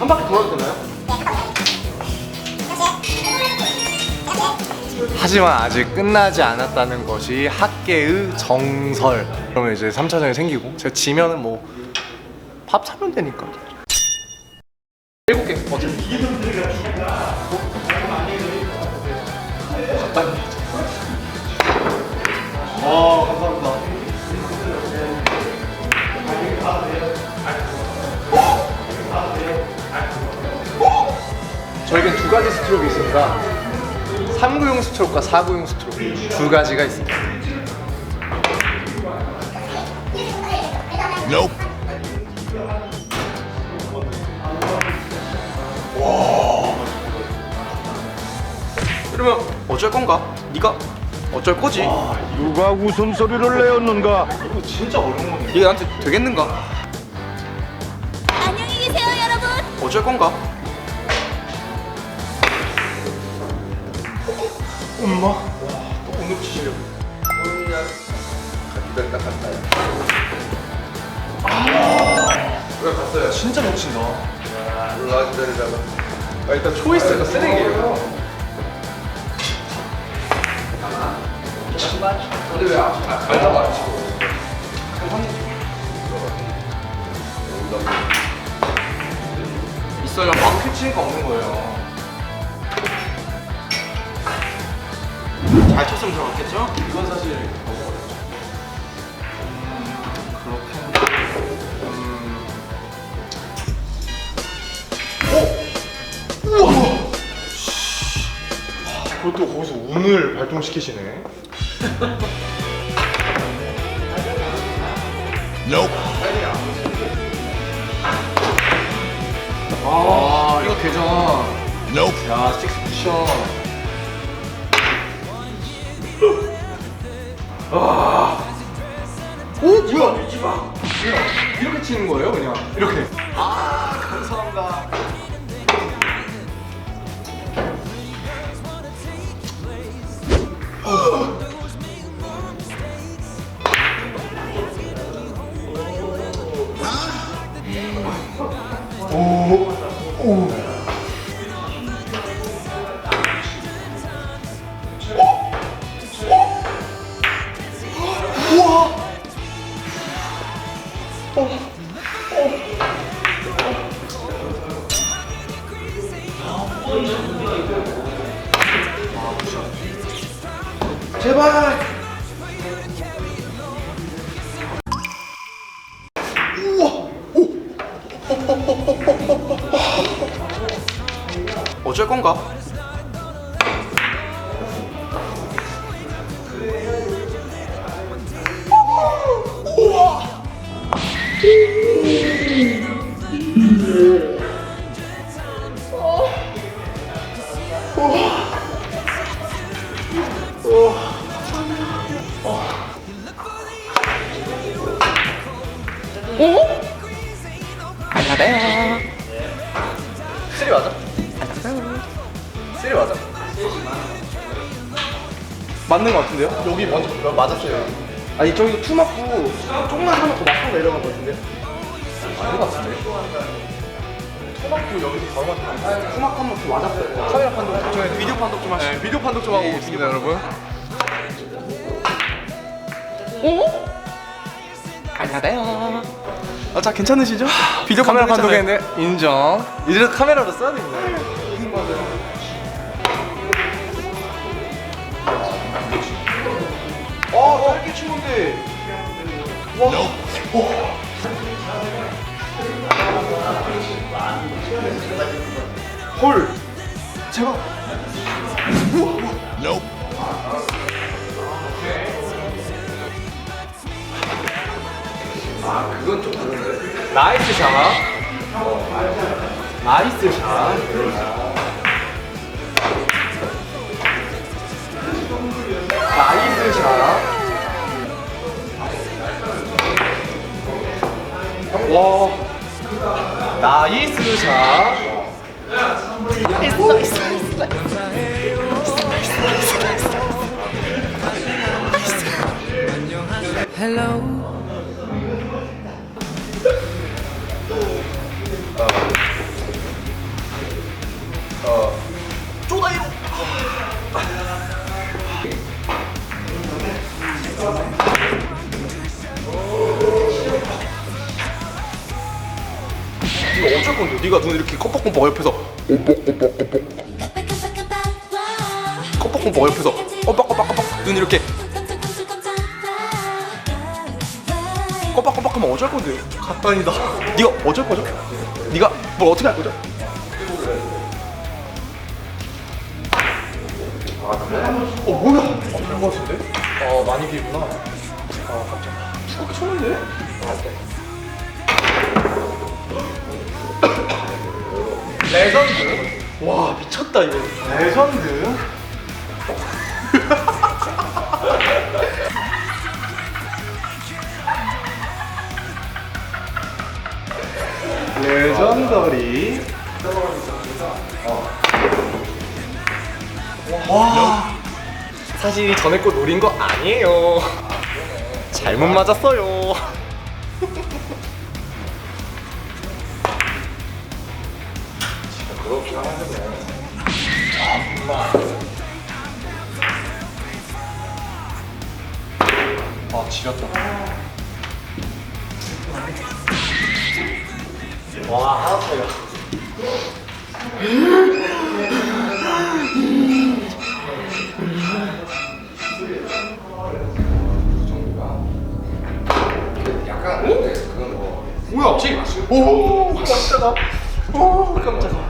한 바퀴 돌아도 되나요? 하지만 아직 끝나지 않았다는 것이 학계의 정설. 그러면 이제 3차전이 생기고 제가 지면은 뭐 밥 사면 되니까. 일곱 개. 아감 두 가지 스트로크 있습니다. 3구용 스트로크와 4구용 스트로크 두 가지가 있습니다. 그러면 어쩔 건가? 네가 어쩔 거지? 누가 웃음소리를 내었는가? 이거 진짜 어려운 건데. 이게 나한테 되겠는가? 안녕히 계세요, 여러분. 어쩔 건가? 엄마? 와, 또 오늘 치시려고. 기다렸다 갔다요. 왜 갔어요? 진짜 못 친다. 올라가 기다리다가. 아, 일단 초이스가 쓰레기예요. 근데 왜 아, 알다가 안 치고? 있어야 바로 캐치니까 없는 거예요. 잘 쳤으면 들어갔겠죠? 이건 사실 너무 어렵죠. 그렇게. 음. 오! 우와! 하, 그것도 거기서 운을 발동시키시네. 아, 이거 되죠. 야, 식스 쿠션. 오 뭐야? 이렇게 치는 거예요 그냥? 이렇게. 아 감사합니다 제발! 어쩔 건가? 쓰리 맞아? 쓰리 맞아? 맞는 거 같은데요? 여기 먼저 맞았어요 아니 저기도 투 맞고 조금만 하면 더 맞고 내려간 거 같은데? 아닌 것 같은데 토마토 여기서 바로 맞았어 투 맞고 한번 더 맞았어요. 카메라 판독, 저 비디오 판독 좀 하시죠. 네, 비디오 판독 좀 하고 있습니다 여러분 안녕하세요. 아, 자 괜찮으시죠? 비디오 카메라 했잖아요. 판독했는데 인정 이제 카메라로 써야 됩니다 아, 짧게 친 건데. 와. 헐. 아 그건 좀 다른데. 나이스 샷. 나이스 샷. 나이스 샷. 와, 나이스 샷. 네가 어쩔 건데? 네가 눈 이렇게 껌뻑껌뻑 옆에서 껌뻑껌뻑 옆에서 껌뻑껌뻑껌뻑 눈 이렇게 껌뻑껌뻑 하면 어쩔 건데? 갓단이다. 네가 어쩔 거죠? 네가 뭘 어떻게 할 거죠? 어 뭐야? 어, 된거 같은데? 어 많이 비구나. 아 깜짝이야. 어 쳤는데? 레전드? 와 미쳤다 이거. 레전드? 레전더리. 와. 사실 전에 거 노린 거 아니에요. 잘못 맞았어요. 아 지렸다. 와 하나 차이가. 뭐야? 오 깜짝아. 오 깜짝아.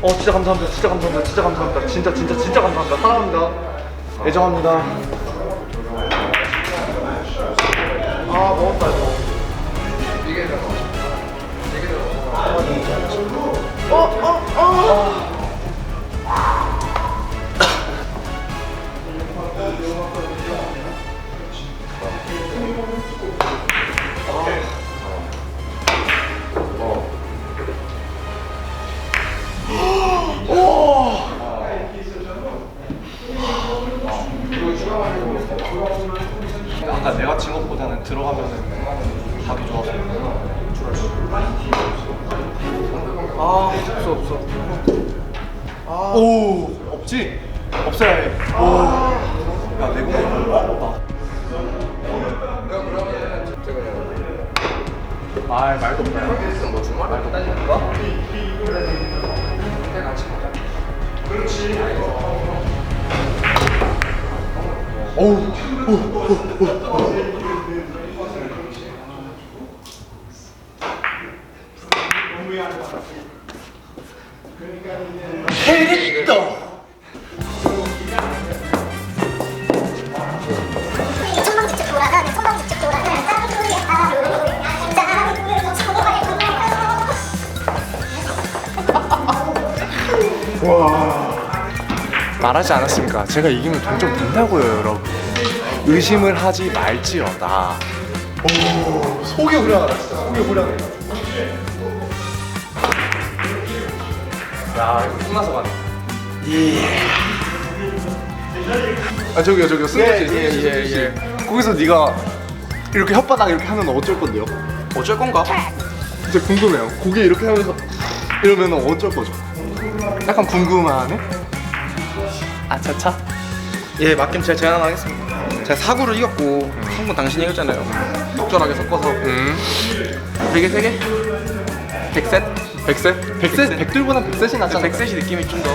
어, 진짜 감사합니다. 진짜 감사합니다. 진짜 감사합니다. 진짜, 진짜, 진짜 감사합니다. 사랑합니다. 애정합니다. 아, 먹었다, 이거. 어, 어, 어. 아까 내가 친 것보다는 들어가면은 각이 좋아서. 아, 없어, 없어. 아. 오, 없지? 없어야 해. 오. 야, 내 공이 어, 나. 아, 말도 없다. 뭐 정말 말도 없다. 천방지 천방지축 돌아가는 짱구의 하루 짱구를 성공하여 말하지 않았습니까? 제가 이기면 동점 된다고요, 여러분. 의심을 하지 말지어다. 오, 속이 후련하다, 진짜. 속이 후련해. 야, 이거 끝나서 가네. 예. 아, 저기요, 저기요. 승부지, 예, 승부지, 예, 승부지. 예, 거기서 네가 이렇게 혓바닥 이렇게 하면 어쩔 건데요? 어쩔 건가? 진짜 궁금해요. 고개 이렇게 하면서 이러면 어쩔 거죠? 약간 궁금하네? 아차차? 예, 맡김 제가 제안 하나 하겠습니다. 제가 사구를 이겼고 한번 당신이 이겼잖아요. 적절하게 섞어서 음. 되게 세 개? 백셋? 백세? 백세? 백들보다 백셋이 낫잖아. 백셋이 느낌이 좀 더